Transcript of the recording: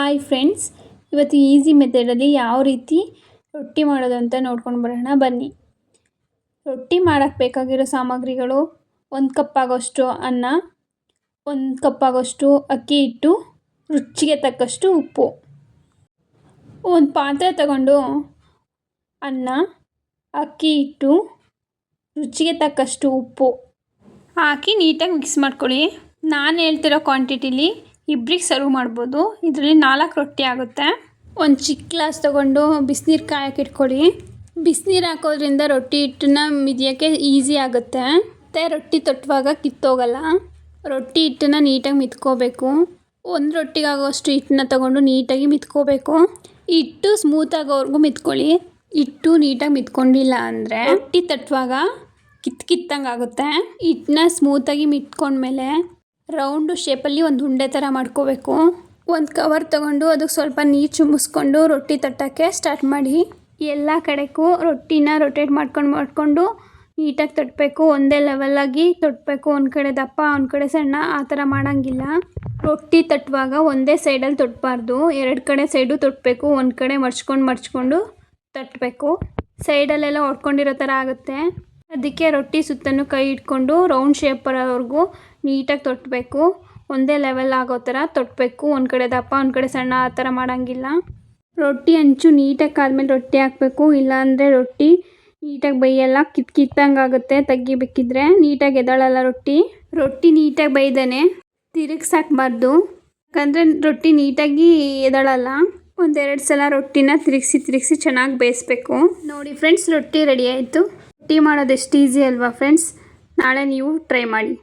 Hi friends ಇವತ್ತು easy ಮೆಥಡಲ್ಲಿ ಯಾವ ರೀತಿ ರೊಟ್ಟಿ ಮಾಡೋದು ಅಂತ ನೋಡ್ಕೊಂಡು ಬರೋಣ. ಬನ್ನಿ. ರೊಟ್ಟಿ ಮಾಡೋಕ್ಕೆ ಬೇಕಾಗಿರೋ ಸಾಮಗ್ರಿಗಳು ಒಂದು ಕಪ್ಪಾಗೋಷ್ಟು ಅನ್ನ, ಒಂದು ಕಪ್ಪಾಗೋಷ್ಟು ಅಕ್ಕಿ ಹಿಟ್ಟು, ರುಚಿಗೆ ತಕ್ಕಷ್ಟು ಉಪ್ಪು. ಒಂದು ಪಾತ್ರೆ ತಗೊಂಡು ಅನ್ನ, ಅಕ್ಕಿ ಹಿಟ್ಟು, ರುಚಿಗೆ ತಕ್ಕಷ್ಟು ಉಪ್ಪು. ಹಾಕಿ ನೀಟಾಗಿ ಮಿಕ್ಸ್ ಮಾಡ್ಕೊಳ್ಳಿ. ನಾನು ಹೇಳ್ತಿರೋ ಕ್ವಾಂಟಿಟಿಲಿ ಇಬ್ರಿಗೆ ಸರ್ವ್ ಮಾಡ್ಬೋದು. ಇದರಲ್ಲಿ ನಾಲ್ಕು ರೊಟ್ಟಿ ಆಗುತ್ತೆ. ಒಂದು ಚಿಕ್ಕ ಗ್ಲಾಸ್ ತೊಗೊಂಡು ಬಿಸಿನೀರು ಕಾಯಕ್ಕೆ ಇಟ್ಕೊಳ್ಳಿ. ಬಿಸಿನೀರು ಹಾಕೋದ್ರಿಂದ ರೊಟ್ಟಿ ಹಿಟ್ಟನ್ನ ಮಿದಿಯೋಕ್ಕೆ ಈಸಿ ಆಗುತ್ತೆ. ಮತ್ತು ರೊಟ್ಟಿ ತಟ್ಟುವಾಗ ಕಿತ್ತೋಗಲ್ಲ. ರೊಟ್ಟಿ ಹಿಟ್ಟನ್ನ ನೀಟಾಗಿ ಮಿತ್ಕೋಬೇಕು. ಒಂದು ರೊಟ್ಟಿಗಾಗೋಷ್ಟು ಹಿಟ್ಟನ್ನ ತೊಗೊಂಡು ನೀಟಾಗಿ ಮಿತ್ಕೋಬೇಕು. ಹಿಟ್ಟು ಸ್ಮೂತ್ ಆಗೋವರೆಗೂ ಮಿತ್ಕೊಳ್ಳಿ. ಹಿಟ್ಟು ನೀಟಾಗಿ ಮಿತ್ಕೊಂಡಿಲ್ಲ ಅಂದರೆ ರೊಟ್ಟಿ ತಟ್ಟುವಾಗ ಕಿತ್ ಕಿತ್ತಂಗೆ ಆಗುತ್ತೆ ಹಿಟ್ಟನ್ನ ಸ್ಮೂತಾಗಿ ಮಿತ್ಕೊಂಡ್ಮೇಲೆ ರೌಂಡು ಶೇಪಲ್ಲಿ ಒಂದು ಉಂಡೆ ಥರ ಮಾಡ್ಕೋಬೇಕು. ಒಂದು ಕವರ್ ತೊಗೊಂಡು ಅದಕ್ಕೆ ಸ್ವಲ್ಪ ನೀರು ಚುಮ್ಮಿಸ್ಕೊಂಡು ರೊಟ್ಟಿ ತಟ್ಟೋಕ್ಕೆ ಸ್ಟಾರ್ಟ್ ಮಾಡಿ. ಎಲ್ಲ ಕಡೆಗೂ ರೊಟ್ಟಿನ ರೊಟೇಟ್ ಮಾಡ್ಕೊಂಡು ಮಾಡಿಕೊಂಡು ನೀಟಾಗಿ ತಟ್ಟಬೇಕು. ಒಂದೇ ಲೆವೆಲಾಗಿ ತಟ್ಟಬೇಕು. ಒಂದು ಕಡೆ ದಪ್ಪ, ಒಂದು ಕಡೆ ಸಣ್ಣ, ಆ ಥರ ಮಾಡೋಂಗಿಲ್ಲ. ರೊಟ್ಟಿ ತಟ್ಟುವಾಗ ಒಂದೇ ಸೈಡಲ್ಲಿ ತೊಟ್ಟಬಾರ್ದು. ಎರಡು ಕಡೆ ಸೈಡು ತೊಟ್ಟಬೇಕು. ಒಂದು ಕಡೆ ಮಡ್ಚ್ಕೊಂಡು ಮಡ್ಚ್ಕೊಂಡು ತಟ್ಟಬೇಕು. ಸೈಡಲ್ಲೆಲ್ಲ ಒಡ್ಕೊಂಡಿರೋ ಥರ ಆಗುತ್ತೆ. ಅದಕ್ಕೆ ರೊಟ್ಟಿ ಸುತ್ತಲೂ ಕೈ ಇಟ್ಕೊಂಡು ರೌಂಡ್ ಶೇಪ್ ಬರೋವರೆಗೂ ನೀಟಾಗಿ ತೊಟ್ಟಬೇಕು ಒಂದೇ ಲೆವೆಲ್ ಆಗೋ ಥರ ತೊಟ್ಟಬೇಕು ಒಂದು ಕಡೆ ದಪ್ಪ, ಒಂದು ಕಡೆ ಸಣ್ಣ ಆ ಥರ ಮಾಡೋಂಗಿಲ್ಲ. ರೊಟ್ಟಿ ಹಂಚು ನೀಟಾಗಿ ಕಾದ್ಮೇಲೆ ರೊಟ್ಟಿ ಹಾಕಬೇಕು. ಇಲ್ಲಾಂದರೆ ರೊಟ್ಟಿ ನೀಟಾಗಿ ಬೈಯಲ್ಲ, ಕಿತ್ ಕಿತ್ತಂಗೆ ಆಗುತ್ತೆ ತೆಗಿಬೇಕಿದ್ರೆ. ನೀಟಾಗಿ ಎದಳಲ್ಲ ರೊಟ್ಟಿ. ರೊಟ್ಟಿ ನೀಟಾಗಿ ಬೈದೇನೆ ತಿರುಗ್ಸಾಕ್ಬಾರ್ದು ಯಾಕಂದರೆ ರೊಟ್ಟಿ ನೀಟಾಗಿ ಎದಳಲ್ಲ ಒಂದೆರಡು ಸಲ ರೊಟ್ಟಿನ ತಿರುಗಿಸಿ ತಿರುಗಿಸಿ ಚೆನ್ನಾಗಿ ಬೇಯಿಸ್ಬೇಕು. ನೋಡಿ ಫ್ರೆಂಡ್ಸ್, ರೊಟ್ಟಿ ರೆಡಿ ಆಯಿತು. ರೊಟ್ಟಿ ಮಾಡೋದು ಎಷ್ಟು ಈಸಿ ಅಲ್ವಾ ಫ್ರೆಂಡ್ಸ್ ನಾಳೆ ನೀವು ಟ್ರೈ ಮಾಡಿ.